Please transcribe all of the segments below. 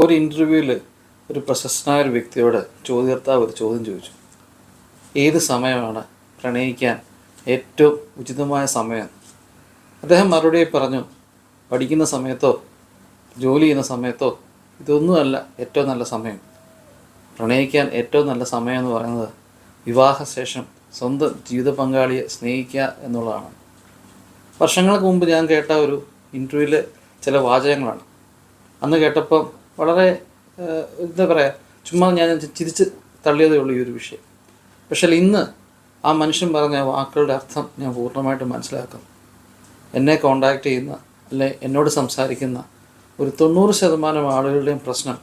ഒരു ഇന്റർവ്യൂവിൽ ഒരു പ്രശസ്തനായ ഒരു വ്യക്തിയോട് ചോദ്യകർത്താവ് ഒരു ചോദ്യം ചോദിച്ചു. ഏത് സമയമാണ് പ്രണയിക്കാൻ ഏറ്റവും ഉചിതമായ സമയം? അദ്ദേഹം മറുപടി പറഞ്ഞു പഠിക്കുന്ന സമയത്തോ ജോലി ചെയ്യുന്ന സമയത്തോ ഇതൊന്നുമല്ല ഏറ്റവും നല്ല സമയം. പ്രണയിക്കാൻ ഏറ്റവും നല്ല സമയം എന്ന് പറയുന്നത് വിവാഹശേഷം സ്വന്തം ജീവിത പങ്കാളിയെ സ്നേഹിക്കുക എന്നുള്ളതാണ്. വർഷങ്ങൾക്ക് മുമ്പ് ഞാൻ കേട്ട ഒരു ഇന്റർവ്യൂവിലെ ചില വാചകങ്ങളാണ്. അന്ന് കേട്ടപ്പം വളരെ എന്താ പറയുക ചുമ്മാ ഞാൻ ചിരിച്ച് തള്ളിയതേ ഉള്ളൂ ഈ ഒരു വിഷയം. പക്ഷേ ഇന്ന് ആ മനുഷ്യൻ പറഞ്ഞ വാക്കുകളുടെ അർത്ഥം ഞാൻ പൂർണമായിട്ട് മനസ്സിലാക്കുന്നു. എന്നെ കോണ്ടാക്ട് ചെയ്യുന്ന അല്ലെ എന്നോട് സംസാരിക്കുന്ന ഒരു തൊണ്ണൂറ് ശതമാനം ആളുകളുടെയും പ്രശ്നം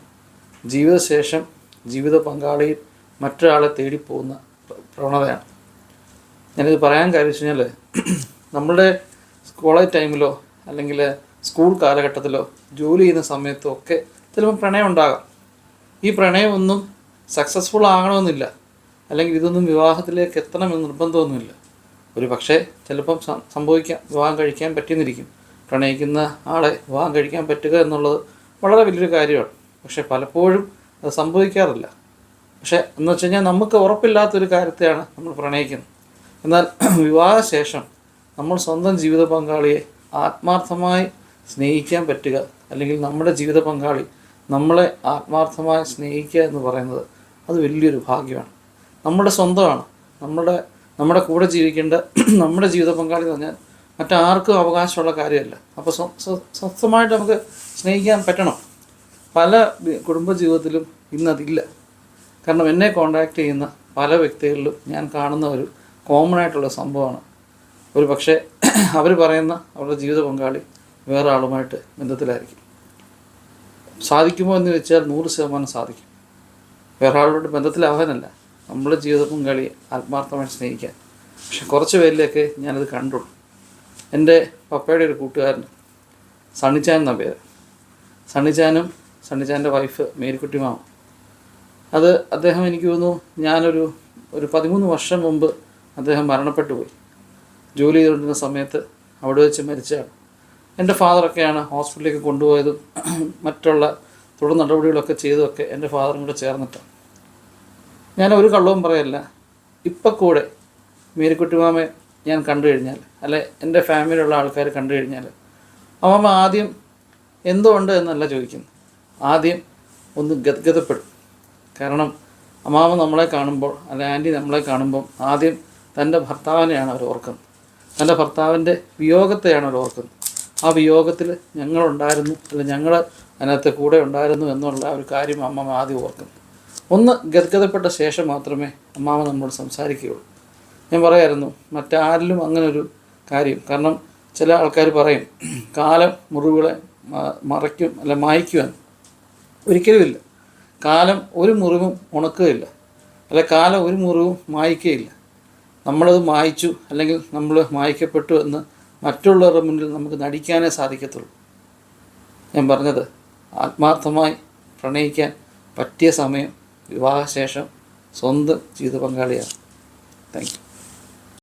ജീവിതശേഷം ജീവിത പങ്കാളിയിൽ മറ്റൊരാളെ തേടിപ്പോകുന്ന പോകുന്ന പ്രവണതയാണ്. ഞാനിത് പറയാൻ കാര്യം വെച്ച് കഴിഞ്ഞാൽ നമ്മളുടെ കോളേജ് ടൈമിലോ അല്ലെങ്കിൽ സ്കൂൾ കാലഘട്ടത്തിലോ ജോലി ചെയ്യുന്ന സമയത്തോ ഒക്കെ ചിലപ്പോൾ പ്രണയം ഉണ്ടാകാം. ഈ പ്രണയമൊന്നും സക്സസ്ഫുൾ ആകണമെന്നില്ല. അല്ലെങ്കിൽ ഇതൊന്നും വിവാഹത്തിലേക്ക് എത്തണമെന്ന് നിർബന്ധമൊന്നുമില്ല. ഒരു പക്ഷേ ചിലപ്പം സംഭവിക്കാം വിവാഹം കഴിക്കാൻ പറ്റിയെന്നിരിക്കും. പ്രണയിക്കുന്ന ആളെ വിവാഹം കഴിക്കാൻ പറ്റുക എന്നുള്ളത് വളരെ വലിയൊരു കാര്യമാണ്. പക്ഷേ പലപ്പോഴും അത് സംഭവിക്കാറില്ല. പക്ഷേ എന്ന് വെച്ച് കഴിഞ്ഞാൽ നമുക്ക് ഉറപ്പില്ലാത്തൊരു കാര്യത്തെയാണ് നമ്മൾ പ്രണയിക്കുന്നത്. എന്നാൽ വിവാഹശേഷം നമ്മൾ സ്വന്തം ജീവിത പങ്കാളിയെ ആത്മാർത്ഥമായി സ്നേഹിക്കാൻ പറ്റുക അല്ലെങ്കിൽ നമ്മുടെ ജീവിത പങ്കാളി നമ്മളെ ആത്മാർത്ഥമായി സ്നേഹിക്കുക എന്ന് പറയുന്നത് അത് വലിയൊരു ഭാഗ്യമാണ്. നമ്മുടെ സ്വന്തമാണ്. നമ്മുടെ നമ്മുടെ കൂടെ ജീവിക്കേണ്ട നമ്മുടെ ജീവിത പങ്കാളി എന്ന് മറ്റാർക്കും അവകാശമുള്ള കാര്യമല്ല. അപ്പോൾ സ്വ- സ്വ- സ്വസ്ഥമായിട്ട് നമുക്ക് സ്നേഹിക്കാൻ പറ്റണം. പല കുടുംബജീവിതത്തിലും ഇന്നതില്ല. കാരണം എന്നെ കോണ്ടാക്ട് ചെയ്യുന്ന പല വ്യക്തികളിലും ഞാൻ കാണുന്ന ഒരു കോമൺ ആയിട്ടുള്ള സംഭവമാണ്. ഒരു പക്ഷേ അവർ പറയുന്ന അവരുടെ ജീവിത പങ്കാളി വേറെ ആളുമായിട്ട് ബന്ധത്തിലായിരിക്കും. സാധിക്കുമോ എന്ന് വെച്ചാൽ നൂറ് ശതമാനം സാധിക്കും. വേറെ ആളോട് ബന്ധത്തിലാവാനല്ല നമ്മുടെ ജീവിത പങ്കാളിയെ ആത്മാർത്ഥമായി സ്നേഹിക്കാൻ. പക്ഷെ കുറച്ച് പേരിലേക്ക് ഞാനത് കണ്ടുള്ളൂ. എന്റെ പപ്പയുടെ ഒരു കൂട്ടുകാരൻ സണ്ണിച്ചാൻ എന്ന പേര്. സണ്ണിച്ചാനും സണ്ണിച്ചാന്റെ വൈഫ് മേരിക്കുട്ടി മാമ. അത് അദ്ദേഹം എനിക്ക് തോന്നുന്നു ഞാനൊരു ഒരു പതിമൂന്ന് വർഷം മുമ്പ് അദ്ദേഹം മരണപ്പെട്ടു പോയി ജോലി ചെയ്തുകൊണ്ടിരുന്ന സമയത്ത് അവിടെ വെച്ച് മരിച്ചതാണ് എന്റെ ഫാദറൊക്കെയാണ് ഹോസ്പിറ്റലിലേക്ക് കൊണ്ടുപോയതും മറ്റുള്ള തുടർ നടപടികളൊക്കെ ചെയ്തതൊക്കെ എന്റെ ഫാദറും കൂടെ ചേർന്നിട്ട്. ഞാൻ ഒരു കള്ളവും പറയല്ല. ഇപ്പം കൂടെ മേരിക്കുട്ടിമാമയെ ഞാൻ കണ്ടു കഴിഞ്ഞാൽ അല്ലെ എന്റെ ഫാമിലിയിലുള്ള ആൾക്കാർ കണ്ടു കഴിഞ്ഞാൽ അമ്മമ്മ ആദ്യം എന്തുകൊണ്ട് എന്നല്ല ചോദിക്കുന്നത് ആദ്യം ഒന്ന് ഗദ്ഗതപ്പെടും കാരണം അമ്മാവ് നമ്മളെ കാണുമ്പോൾ അല്ലെ ആന്റി നമ്മളെ കാണുമ്പോൾ ആദ്യം തന്റെ ഭർത്താവിനെയാണ് അവർ ഓർക്കുന്നത്. തന്റെ ഭർത്താവിന്റെ വിയോഗത്തെയാണ് അവർ ഓർക്കുന്നത്. ആ വിയോഗത്തിൽ ഞങ്ങളുണ്ടായിരുന്നു അല്ല ഞങ്ങൾ അതിനകത്ത് കൂടെ ഉണ്ടായിരുന്നു എന്നുള്ള ഒരു കാര്യം അമ്മമ്മ ആദ്യം ഓർക്കുന്നു. ഒന്ന് ഗദ്ഗതപ്പെട്ട ശേഷം മാത്രമേ അമ്മാമ നമ്മോട് സംസാരിക്കുകയുള്ളൂ. ഞാൻ പറയായിരുന്നു മറ്റാരിലും അങ്ങനൊരു കാര്യം. കാരണം ചില ആൾക്കാർ പറയും കാലം മുറിവുകളെ മറയ്ക്കും അല്ല മായ്ക്കുവാൻ. ഒരിക്കലുമില്ല. കാലം ഒരു മുറിവും ഉണക്കുകയില്ല. അല്ല കാലം ഒരു മുറിവും മായ്ക്കുകയില്ല. നമ്മളത് മായ്ച്ചു അല്ലെങ്കിൽ നമ്മൾ മായ്ക്കപ്പെട്ടു എന്ന് മറ്റുള്ളവരുടെ മുന്നിൽ നമുക്ക് നടിക്കാനേ സാധിക്കത്തുള്ളൂ. ഞാൻ പറഞ്ഞത് ആത്മാർത്ഥമായി പ്രണയിക്കാൻ പറ്റിയ സമയം വിവാഹശേഷം സ്വന്തം ജീവിത പങ്കാളിയാണ്. Thank you.